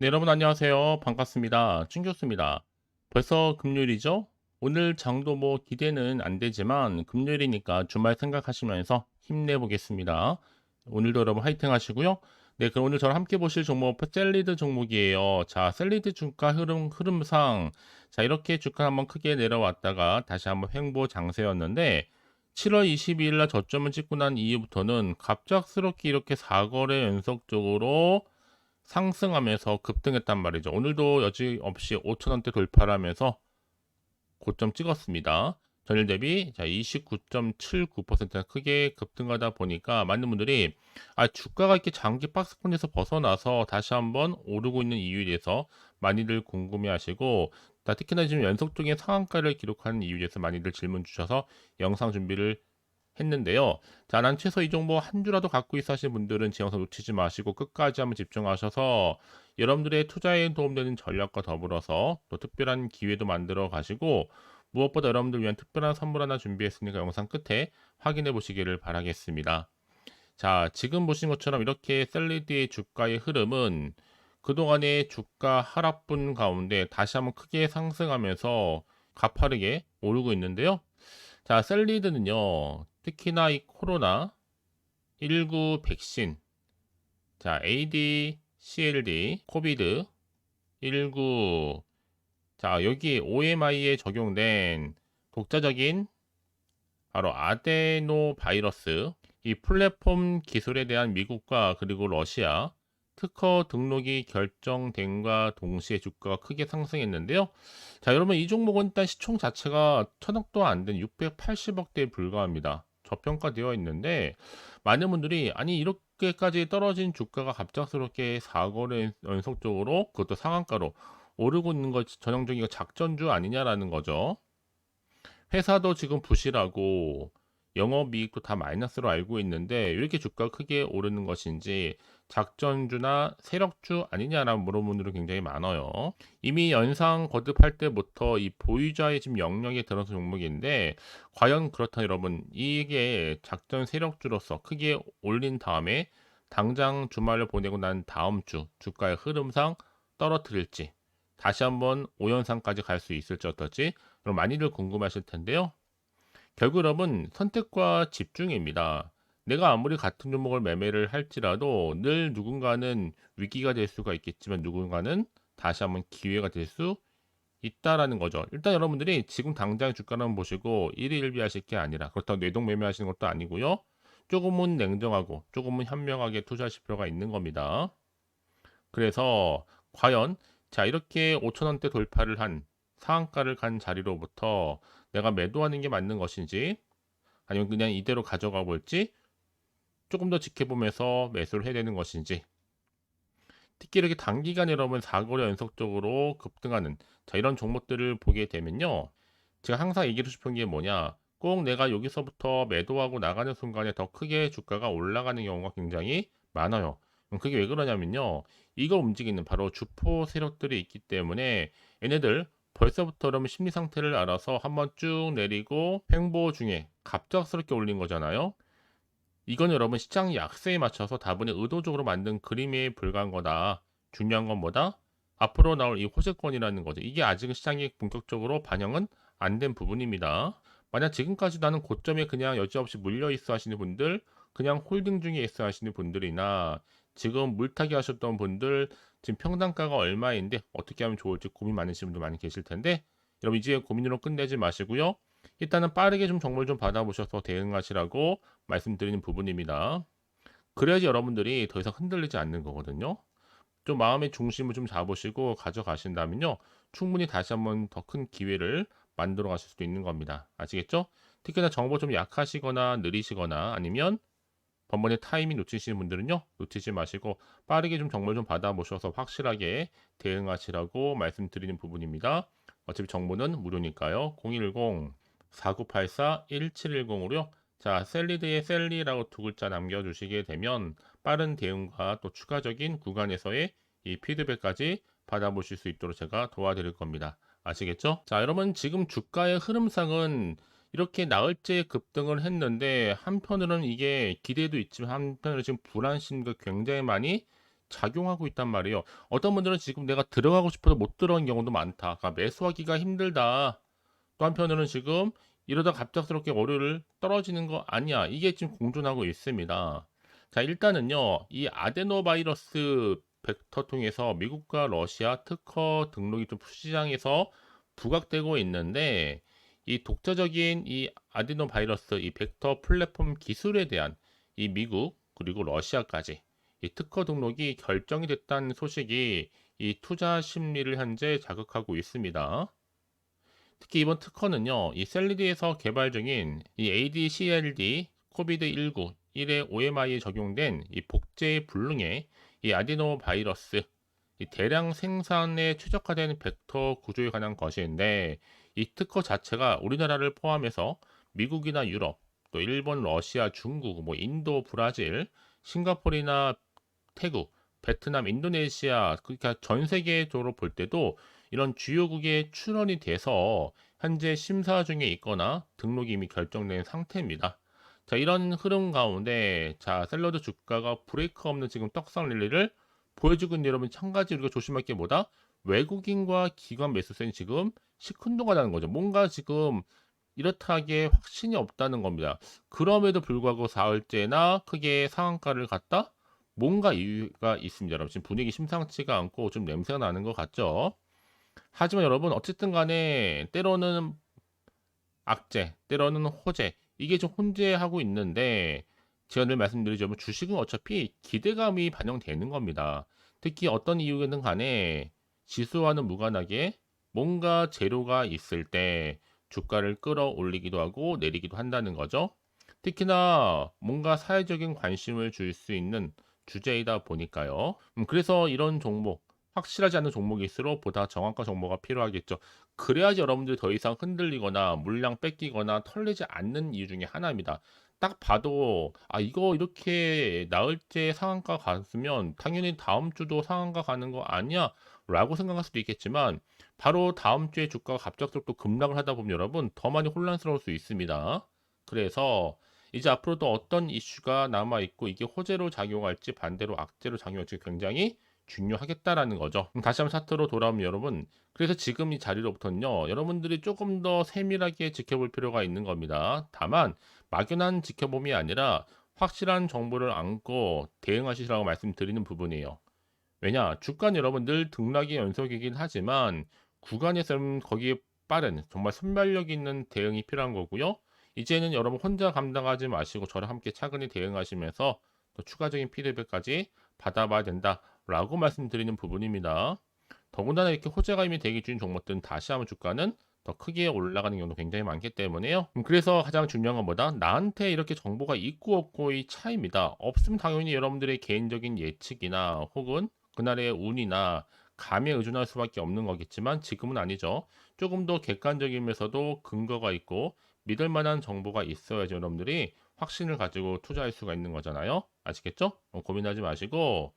네, 여러분 안녕하세요. 반갑습니다. 춘 교수입니다. 벌써 금요일이죠? 오늘 장도 뭐 기대는 안 되지만 금요일이니까 주말 생각하시면서 힘내보겠습니다. 오늘도 여러분 화이팅 하시고요. 네, 그럼 오늘 저랑 함께 보실 종목 셀리드 종목이에요. 자, 셀리드 주가 흐름 흐름상 자, 이렇게 주가 한번 크게 내려왔다가 다시 한번 횡보 장세였는데 7월 22일 날 저점을 찍고 난 이후부터는 갑작스럽게 이렇게 4거래 연속적으로 상승하면서 급등했단 말이죠. 오늘도 여지없이 5천원대 돌파를 하면서 고점 찍었습니다. 전일 대비 29.79%나 크게 급등하다 보니까 많은 분들이 아, 주가가 이렇게 장기 박스권에서 벗어나서 다시 한번 오르고 있는 이유에 대해서 많이들 궁금해 하시고 특히나 지금 연속적인 상한가를 기록하는 이유에 대해서 많이들 질문 주셔서 영상 준비를 했는데요. 자, 난 최소 이 정보 한 주라도 갖고 있어 하시는 분들은 제 영상 놓치지 마시고 끝까지 한번 집중하셔서 여러분들의 투자에 도움되는 전략과 더불어서 또 특별한 기회도 만들어 가시고 무엇보다 여러분들 위한 특별한 선물 하나 준비했으니까 영상 끝에 확인해 보시기를 바라겠습니다. 자, 지금 보신 것처럼 이렇게 셀리드의 주가의 흐름은 그동안의 주가 하락분 가운데 다시 한번 크게 상승하면서 가파르게 오르고 있는데요. 자, 셀리드는요, 특히나 이 코로나 19 백신, 자, AD, CLD, 코비드 19, 자, 여기 OMI에 적용된 독자적인 바로 아데노 바이러스, 이 플랫폼 기술에 대한 미국과 그리고 러시아 특허 등록이 결정된과 동시에 주가가 크게 상승했는데요. 자, 여러분 이 종목은 일단 시총 자체가 천억도 안 된 680억대에 불과합니다. 저평가되어 있는데 많은 분들이 아니 이렇게까지 떨어진 주가가 갑작스럽게 4거래 연속적으로 그것도 상한가로 오르고 있는 것 전형적인 작전주 아니냐라는 거죠. 회사도 지금 부실하고 영업이익도 다 마이너스로 알고 있는데 왜 이렇게 주가가 크게 오르는 것인지 작전주나 세력주 아니냐라는 물어보는 굉장히 많아요. 이미 연상 거듭할 때부터 이 보유자의 지금 영역에 들어서 종목인데 과연 그렇다 여러분 이게 작전 세력주로서 크게 올린 다음에 당장 주말을 보내고 난 다음 주 주가의 흐름상 떨어뜨릴지 다시 한번 5연상까지 갈 수 있을지 어떨지 그럼 많이들 궁금하실 텐데요. 결국 여러분 선택과 집중입니다. 내가 아무리 같은 종목을 매매를 할지라도 늘 누군가는 위기가 될 수가 있겠지만 누군가는 다시 한번 기회가 될 수 있다라는 거죠. 일단 여러분들이 지금 당장 주가를 한번 보시고 일희일비 하실 게 아니라 그렇다고 뇌동 매매하시는 것도 아니고요. 조금은 냉정하고 조금은 현명하게 투자하실 필요가 있는 겁니다. 그래서 과연 자 이렇게 5천원대 돌파를 한 상한가를 간 자리로부터 내가 매도하는 게 맞는 것인지 아니면 그냥 이대로 가져가 볼지 조금 더 지켜보면서 매수를 해야 되는 것인지. 특히 이렇게 단기간에 여러분 4거래 연속적으로 급등하는 자 이런 종목들을 보게 되면요. 제가 항상 얘기하고 싶은 게 뭐냐. 꼭 내가 여기서부터 매도하고 나가는 순간에 더 크게 주가가 올라가는 경우가 굉장히 많아요. 그게 왜 그러냐면요. 이걸 움직이는 바로 주포 세력들이 있기 때문에 얘네들 벌써부터 그러면 심리 상태를 알아서 한번 쭉 내리고 횡보 중에 갑작스럽게 올린 거잖아요. 이건 여러분 시장 약세에 맞춰서 다분히 의도적으로 만든 그림에 불과한 거다. 중요한 건 뭐다? 앞으로 나올 이 호재권이라는 거죠. 이게 아직은 시장에 본격적으로 반영은 안 된 부분입니다. 만약 지금까지 나는 고점에 그냥 여지없이 물려 있어 하시는 분들, 그냥 홀딩 중에 있어 하시는 분들이나 지금 물타기 하셨던 분들 지금 평당가가 얼마인데 어떻게 하면 좋을지 고민 많으신 분들 많이 계실 텐데 여러분 이제 고민으로 끝내지 마시고요. 일단은 빠르게 좀 정보를 좀 받아보셔서 대응하시라고 말씀드리는 부분입니다. 그래야지 여러분들이 더 이상 흔들리지 않는 거거든요. 좀 마음의 중심을 좀 잡으시고 가져가신다면요. 충분히 다시 한번 더 큰 기회를 만들어 가실 수도 있는 겁니다. 아시겠죠? 특히나 정보 좀 약하시거나 느리시거나 아니면 번번에 타이밍 놓치시는 분들은요 놓치지 마시고 빠르게 좀 정보를 좀 받아보셔서 확실하게 대응하시라고 말씀드리는 부분입니다. 어차피 정보는 무료니까요. 010-4984-1710으로요. 자, 셀리드의 셀리라고 두 글자 남겨주시게 되면 빠른 대응과 또 추가적인 구간에서의 이 피드백까지 받아보실 수 있도록 제가 도와드릴 겁니다. 아시겠죠? 자, 여러분 지금 주가의 흐름상은 이렇게 나흘째 급등을 했는데 한편으로는 이게 기대도 있지만 한편으로 지금 불안심과 굉장히 많이 작용하고 있단 말이에요. 어떤 분들은 지금 내가 들어가고 싶어도 못 들어간 경우도 많다. 그러니까 매수하기가 힘들다. 또 한편으로는 지금 이러다 갑작스럽게 월요일 떨어지는 거 아니야. 이게 지금 공존하고 있습니다. 자, 일단은요, 이 아데노 바이러스 벡터 통해서 미국과 러시아 특허 등록이 좀 시장에서 부각되고 있는데, 이 독자적인 이 아데노바이러스 이 벡터 플랫폼 기술에 대한 이 미국 그리고 러시아까지 이 특허 등록이 결정이 됐다는 소식이 이 투자 심리를 현재 자극하고 있습니다. 특히 이번 특허는요, 이 셀리드에서 개발 중인 이 ADCLD 코비드19 1회 OMI에 적용된 이 복제 불능의 이 아디노 바이러스 이 대량 생산에 최적화된 벡터 구조에 관한 것인데 이 특허 자체가 우리나라를 포함해서 미국이나 유럽, 또 일본, 러시아, 중국, 뭐 인도, 브라질, 싱가포르나 태국, 베트남, 인도네시아 그러니까 전 세계적으로 볼 때도 이런 주요국에 출원이 돼서 현재 심사 중에 있거나 등록이 이미 결정된 상태입니다. 자, 이런 흐름 가운데 자, 샐러드 주가가 브레이크 없는 지금 떡상 랠리를 보여주고 있는 여러분 한 가지 우리가 조심할 게 뭐다? 외국인과 기관 매수세는 지금 시큰둥하다는 거죠. 뭔가 지금 이렇다하게 확신이 없다는 겁니다. 그럼에도 불구하고 사흘째나 크게 상한가를 갔다? 뭔가 이유가 있습니다. 여러분 지금 분위기 심상치가 않고 좀 냄새가 나는 것 같죠? 하지만 여러분 어쨌든 간에 때로는 악재, 때로는 호재 이게 좀 혼재하고 있는데 제가 늘 말씀드리자면 주식은 어차피 기대감이 반영되는 겁니다. 특히 어떤 이유든 간에 지수와는 무관하게 뭔가 재료가 있을 때 주가를 끌어올리기도 하고 내리기도 한다는 거죠. 특히나 뭔가 사회적인 관심을 줄 수 있는 주제이다 보니까요. 음, 그래서 이런 종목, 확실하지 않은 종목일수록 보다 정확한 정보가 필요하겠죠. 그래야지 여러분들이 더 이상 흔들리거나 물량 뺏기거나 털리지 않는 이유 중에 하나입니다. 딱 봐도 아 이거 이렇게 나흘째 상한가 갔으면 당연히 다음 주도 상한가 가는 거 아니야? 라고 생각할 수도 있겠지만 바로 다음 주에 주가가 갑작스럽게 급락을 하다 보면 여러분 더 많이 혼란스러울 수 있습니다. 그래서 이제 앞으로도 어떤 이슈가 남아 있고 이게 호재로 작용할지 반대로 악재로 작용할지 굉장히 중요하겠다라는 거죠. 다시 한번 차트로 돌아오면 여러분, 그래서 지금 이 자리로부터는요, 여러분들이 조금 더 세밀하게 지켜볼 필요가 있는 겁니다. 다만 막연한 지켜봄이 아니라 확실한 정보를 안고 대응하시라고 말씀드리는 부분이에요. 왜냐, 주가는 여러분 늘 등락의 연속이긴 하지만 구간에서는 거기에 빠른 정말 순발력 있는 대응이 필요한 거고요. 이제는 여러분 혼자 감당하지 마시고 저랑 함께 차근히 대응하시면서 또 추가적인 피드백까지 받아봐야 된다라고 말씀드리는 부분입니다. 더군다나 이렇게 호재가 이미 대기 중인 종목들은 다시 한번 주가는 더 크게 올라가는 경우도 굉장히 많기 때문에요. 음, 그래서 가장 중요한 건 뭐다? 나한테 이렇게 정보가 있고 없고의 차이입니다. 없으면 당연히 여러분들의 개인적인 예측이나 혹은 그날의 운이나 감에 의존할 수밖에 없는 거겠지만 지금은 아니죠. 조금 더 객관적이면서도 근거가 있고 믿을 만한 정보가 있어야지 여러분들이 확신을 가지고 투자할 수가 있는 거잖아요. 아시겠죠? 어, 고민하지 마시고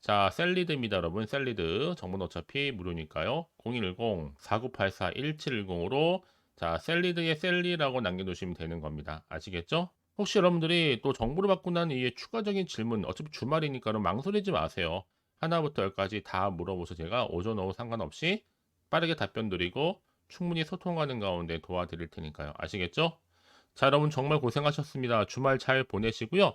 자 셀리드입니다 여러분 셀리드 정보는 어차피 무료니까요 010-4984-1710으로 자 셀리드의 셀리라고 남겨두시면 되는 겁니다 아시겠죠? 혹시 여러분들이 또 정보를 받고 난 이후에 추가적인 질문 어차피 주말이니까 망설이지 마세요 하나부터 열까지 다 물어보셔서 제가 오전 오후 상관없이 빠르게 답변 드리고 충분히 소통하는 가운데 도와드릴 테니까요. 아시겠죠? 자, 여러분 정말 고생하셨습니다. 주말 잘 보내시고요.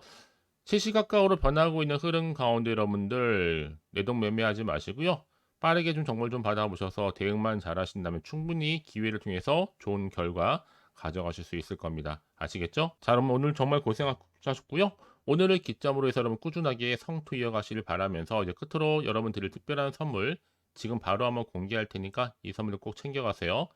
시시각각으로 변하고 있는 흐름 가운데 여러분들 내동 매매하지 마시고요. 빠르게 좀 정보를 좀 받아보셔서 대응만 잘 하신다면 충분히 기회를 통해서 좋은 결과 가져가실 수 있을 겁니다. 아시겠죠? 자, 여러분 오늘 정말 고생하셨고요. 오늘을 기점으로 해서 여러분 꾸준하게 성투 이어가시길 바라면서 이제 끝으로 여러분 드릴 특별한 선물 지금 바로 한번 공개할 테니까 이 선물을 꼭 챙겨가세요.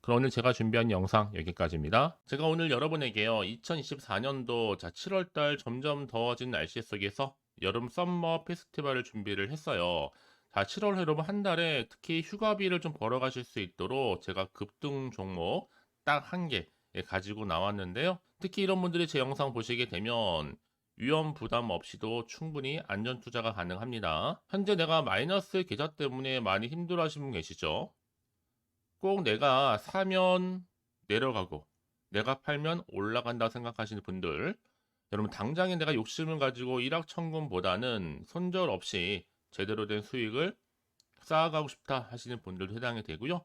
그럼 오늘 제가 준비한 영상 여기까지입니다. 제가 오늘 여러분에게요. 2024년도 자 7월달 점점 더워진 날씨 속에서 여름 썸머 페스티벌을 준비를 했어요. 자 7월 여러분 한 달에 특히 휴가비를 좀 벌어가실 수 있도록 제가 급등 종목 딱 한 개 가지고 나왔는데요. 특히 이런 분들이 제 영상 보시게 되면 위험 부담 없이도 충분히 안전 투자가 가능합니다. 현재 내가 마이너스 계좌 때문에 많이 힘들어 하시는 분 계시죠? 꼭 내가 사면 내려가고 내가 팔면 올라간다 생각하시는 분들 여러분 당장에 내가 욕심을 가지고 일확천금보다는 손절 없이 제대로 된 수익을 쌓아가고 싶다 하시는 분들도 해당이 되고요.